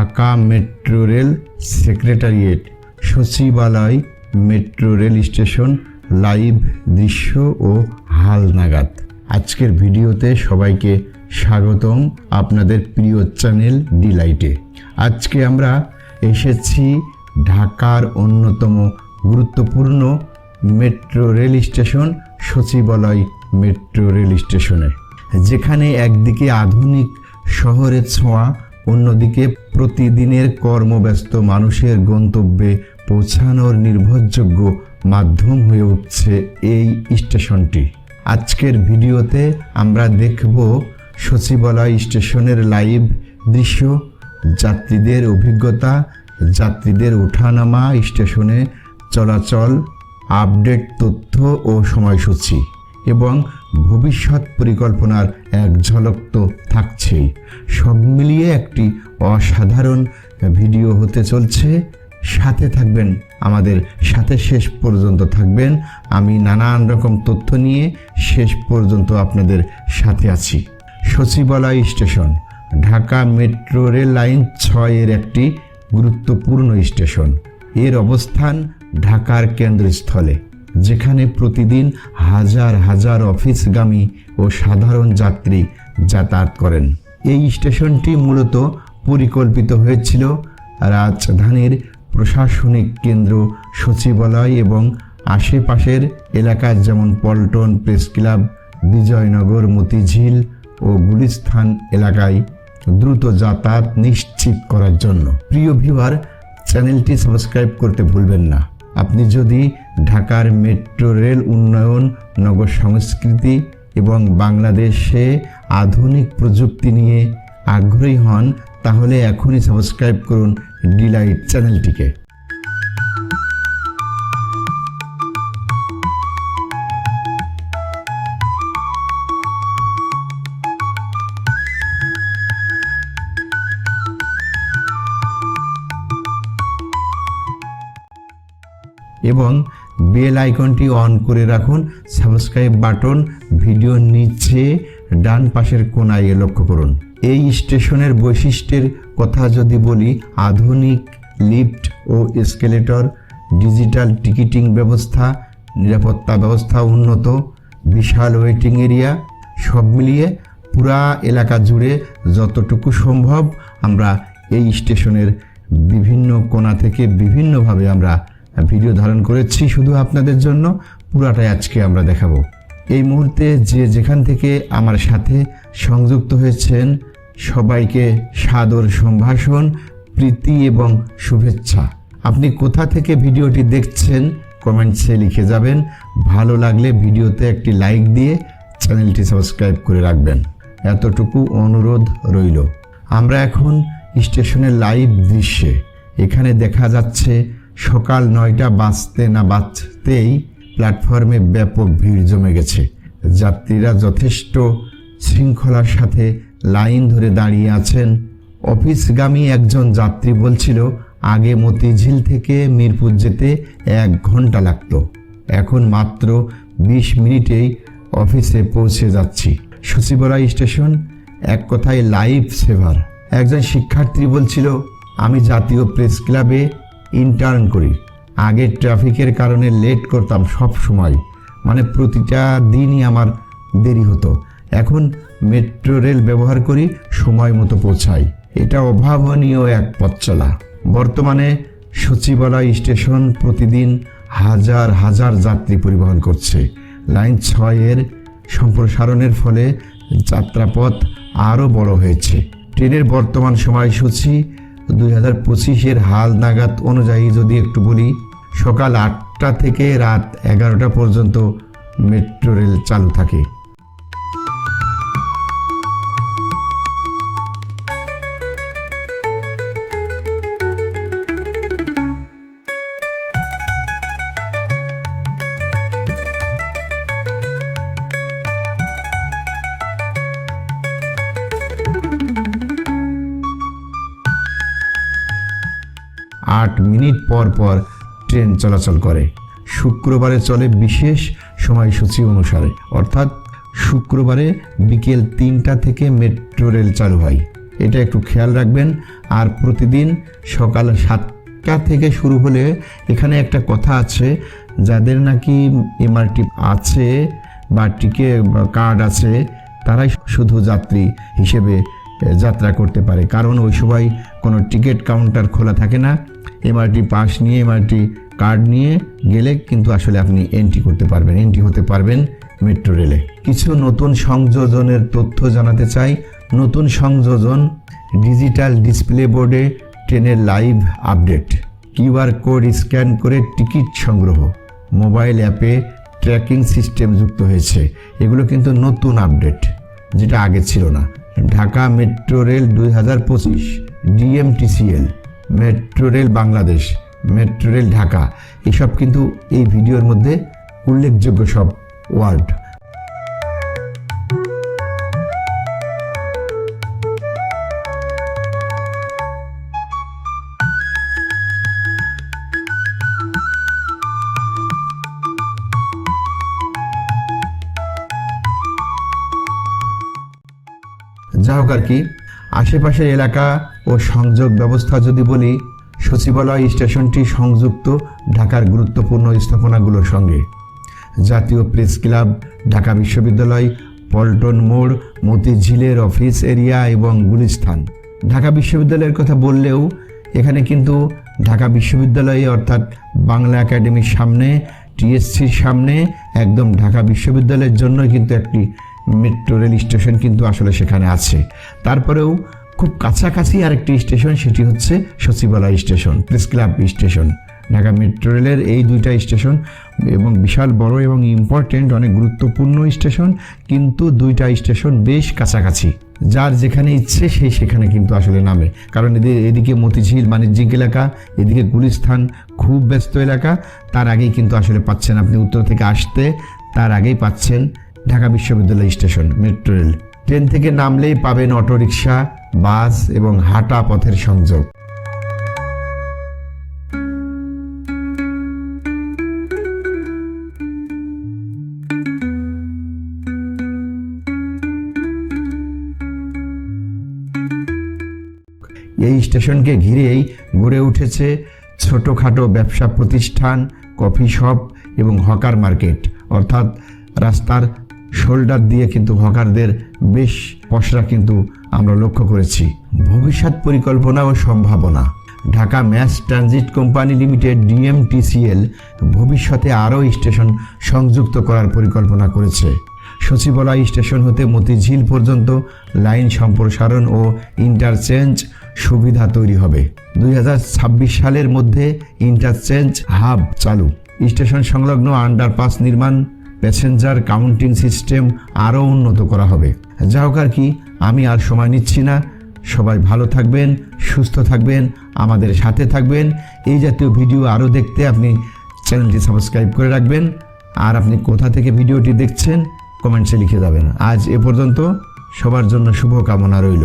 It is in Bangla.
ঢাকা মেট্রো রেল সেক্রেটারিয়েট সচিবালয়, মেট্রো রেল স্টেশন, লাইভ দৃশ্য ও হালনাগাদ আজকের ভিডিওতে সবাইকে স্বাগতম আপনাদের প্রিয় চ্যানেল ডিলাইটে। আজকে আমরা এসেছি ঢাকার অন্যতম গুরুত্বপূর্ণ metro rail station, Sachibalay metro rail স্টেশনে। যেখানে একদিকে আধুনিক শহরের ছোঁয়া অন্যদিকে প্রতিদিনের কর্মব্যস্ত মানুষের গন্তব্যে পৌঁছানোর নির্ভরযোগ্য মাধ্যম হয়ে উঠছে এই স্টেশনটি। আজকের ভিডিওতে আমরা দেখব সচিবালয় স্টেশনের লাইভ দৃশ্য, যাত্রীদের অভিজ্ঞতা, যাত্রীদের ওঠানামা, স্টেশনে চলাচল, আপডেট তথ্য ও সময়সূচি এবং ভবিষ্যৎ পরিকল্পনার এক ঝলক তো থাকছেই। সব মিলিয়ে একটি অসাধারণ ভিডিও হতে চলছে। সাথে থাকবেন আমাদের সাথে শেষ পর্যন্ত থাকবেন। আমি নানান রকম তথ্য নিয়ে শেষ পর্যন্ত আপনাদের সাথে আছি। Sachibalay station, Dhaka metro rail line ছয়ের একটি গুরুত্বপূর্ণ স্টেশন। এর অবস্থান ঢাকার কেন্দ্রস্থলে। যেখানে প্রতিদিন হাজার হাজার অফিসগামী ও সাধারণ যাত্রী যাতায়াত করেন। এই স্টেশনটি মূলত পরিকল্পিত হয়েছিল রাজধানীর প্রশাসনিক কেন্দ্র, সচিবালয় এবং আশেপাশের এলাকার যেমন পল্টন প্রেস ক্লাব, বিজয়নগর, মতিঝিল ও গুলিস্থান এলাকায় দ্রুত যাতায়াত নিশ্চিত করার জন্য। প্রিয় ভিউয়ার, চ্যানেলটি সাবস্ক্রাইব করতে ভুলবেন না। আপনি যদি ঢাকার মেট্রো রেল উন্নয়ন নগর সংস্কৃতি এবং বাংলাদেশে আধুনিক প্রযুক্তি নিয়ে আগ্রহী হন, তাহলে এখনই সাবস্ক্রাইব করুন ডিলাইট চ্যানেলটিকে। এবং বেল আইকনটি অন করে রাখুন, সাবস্ক্রাইব বাটন ভিডিওর নিচে ডান পাশের কোনায় লক্ষ্য করুন। এই স্টেশনের বৈশিষ্ট্যের কথা যদি বলি, আধুনিক লিফট ও এসকেলেটর, ডিজিটাল টিকিটিং ব্যবস্থা, নিরাপত্তা ব্যবস্থা উন্নত, বিশাল ওয়েটিং এরিয়া, সব মিলিয়ে পুরা এলাকা জুড়ে যতটুকু সম্ভব আমরা এই স্টেশনের বিভিন্ন কোণা থেকে বিভিন্নভাবে আমরা ভিডিও ধারণ করেছি শুধু আপনাদের জন্য, পুরাটাই আজকে আমরা দেখাবো। এই মুহূর্তে যে যেখান থেকে আমার সাথে সংযুক্ত হয়েছেন, সবাইকে সাদর সম্ভাষণ, প্রীতি এবং শুভেচ্ছা। আপনি কোথা থেকে ভিডিওটি দেখছেন, কমেন্টসে লিখে যাবেন। ভালো লাগলে ভিডিওতে একটি লাইক দিয়ে চ্যানেলটি সাবস্ক্রাইব করে রাখবেন। এতটুকু অনুরোধ রইল। আমরা এখন স্টেশনের লাইভ দৃশ্যে, এখানে দেখা যাচ্ছে সকাল নয়টা বাঁচতে না বাঁচতেই প্ল্যাটফর্মে ব্যাপক ভিড় জমে গেছে। যাত্রীরা যথেষ্ট শৃঙ্খলার সাথে লাইন ধরে দাঁড়িয়ে আছেন। অফিসগামী একজন যাত্রী বলছিল, আগে মতিঝিল থেকে মিরপুর যেতে এক ঘণ্টা লাগতো। এখন মাত্র বিশ মিনিটেই অফিসে পৌঁছে যাচ্ছি। সচিবালয় স্টেশন, এক কথায় লাইফ সেভার। একজন শিক্ষার্থী বলছিল, আমি জাতীয় প্রেস ক্লাবে ইন্টার্ন করি। আগে ট্রাফিকের কারণে লেট করতাম সব সময়। মানে প্রতিটা দিনই আমার দেরি হতো। এখন মেট্রো রেল ব্যবহার করি, সময় মতো পৌঁছাই। এটা অভাবনীয় এক পথ চলা। বর্তমানে সচিবালয় স্টেশন প্রতিদিন হাজার হাজার যাত্রী পরিবহন করছে। লাইন ছয়ের সম্প্রসারণের ফলে যাত্রাপথ আরও বড় হয়েছে। ট্রেনের বর্তমান সময়সূচি দুই হাজার পঁচিশের হাল নাগাদ অনুযায়ী যদি একটু বলি, সকাল আটটা থেকে রাত এগারোটা পর্যন্ত মেট্রো রেল চালু থাকে। আট মিনিট পর পর ট্রেন চলাচল করে। শুক্রবারে চলে বিশেষ সময়সূচি অনুসারে। অর্থাৎ শুক্রবারে বিকেল তিনটা থেকে মেট্রো রেল চালু হয়। এটা একটু খেয়াল রাখবেন। আর প্রতিদিন সকাল সাতটা থেকে শুরু হলে এখানে একটা কথা আছে, যাদের নাকি এমআরটি আছে বা টিকে কার্ড আছে, তারাই শুধু যাত্রী হিসেবে যাত্রা করতে পারে। কারণ ওই সময় কোনো টিকিট কাউন্টার খোলা থাকে না। এমআরটি পাস নিয়ে, এমআরটি কার্ড নিয়ে গেলে কিন্তু আসলে আপনি এন্ট্রি করতে পারবেন। এন্ট্রি হতে পারবেন মেট্রো রেলে কিছু নতুন সংযোজনের তথ্য জানাতে চাই। নতুন সংযোজন ডিজিটাল ডিসপ্লে বোর্ডে ট্রেনের live update QR code scan করে টিকিট সংগ্রহ। মোবাইল অ্যাপে ট্র্যাকিং সিস্টেম যুক্ত হয়েছে। এগুলো কিন্তু নতুন আপডেট যেটা আগে ছিল না। ঢাকা মেট্রো রেল দুই হাজার পঁচিশ, DMTCL, metro rail Bangladesh, metro rail Dhaka. এসব কিন্তু এই ভিডিওর মধ্যে উল্লেখযোগ্য সব ওয়ার্ড। যা হোক আর কি, আশেপাশের এলাকা ও সংযোগ ব্যবস্থা যদি বলি, সচিবালয় স্টেশনটি সংযুক্ত ঢাকার গুরুত্বপূর্ণ স্থাপনাগুলোর সঙ্গে। জাতীয় প্রেস ক্লাব, ঢাকা বিশ্ববিদ্যালয়, পল্টন মোড়, মতিঝিলের অফিস এরিয়া এবং গুলিস্থান। ঢাকা বিশ্ববিদ্যালয়ের কথা বললেও, এখানে কিন্তু ঢাকা বিশ্ববিদ্যালয়ে অর্থাৎ বাংলা একাডেমির সামনে, টিএসসির সামনে, একদম ঢাকা বিশ্ববিদ্যালয়ের জন্য কিন্তু একটি মেট্রো রেল স্টেশন কিন্তু আসলে সেখানে আছে। তারপরেও খুব কাছাকাছি আরেকটি স্টেশন সেটি হচ্ছে Sachibalay station press club station Dhaka metro রেলের এই দুইটা স্টেশন এবং বিশাল, বড় এবং ইম্পর্টেন্ট অনেক গুরুত্বপূর্ণ স্টেশন কিন্তু দুইটা স্টেশন বেশ কাছাকাছি। যার যেখানে ইচ্ছে সেই সেখানে কিন্তু আসলে নামে। কারণ এদের এদিকে মতিঝিল বাণিজ্যিক এলাকা, এদিকে গুলিস্থান খুব ব্যস্ত এলাকা, তার আগেই কিন্তু আসলে পাচ্ছেন আপনি উত্তর থেকে আসতে, তার আগেই পাচ্ছেন ঢাকা বিশ্ববিদ্যালয় স্টেশন, মেট্রো রেল। ট্রেন থেকে নামলেই পাবেন অটোরিকশা, বাস এবং হাঁটা পথের সংযোগ। এই স্টেশনকে ঘিরেই গড়ে উঠেছে ছোটোখাটো ব্যবসা প্রতিষ্ঠান, কফি শপ এবং হকার মার্কেট। অর্থাৎ রাস্তার শোল্ডার দিয়ে কিন্তু হকারদের বেশ পসরা কিন্তু আমরা লক্ষ্য করেছি। ভবিষ্যৎ পরিকল্পনা ও সম্ভাবনা। Dhaka mass transit company limited DMTCL ভবিষ্যতে আরও স্টেশন সংযুক্ত করার পরিকল্পনা করেছে। সচিবালয় স্টেশন হতে মতিঝিল পর্যন্ত লাইন সম্প্রসারণ ও ইন্টারচেঞ্জ সুবিধা তৈরি হবে। দুই হাজার ছাব্বিশ সালের মধ্যে ইন্টারচেঞ্জ হাব চালু। স্টেশন সংলগ্ন আন্ডারপাস নির্মাণ প্যাসেঞ্জার কাউন্টিং সিস্টেম আরও উন্নত করা হবে। যা হোক আর কি, আমি আর সময় নিচ্ছি না। সবাই ভালো থাকবেন, সুস্থ থাকবেন, আমাদের সাথে থাকবেন। এই জাতীয় ভিডিও আরও দেখতে আপনি চ্যানেলটি সাবস্ক্রাইব করে রাখবেন। আর আপনি কোথা থেকে ভিডিওটি দেখছেন, কমেন্টসে লিখে যাবেন। আজ এ পর্যন্ত সবার জন্য শুভকামনা রইল।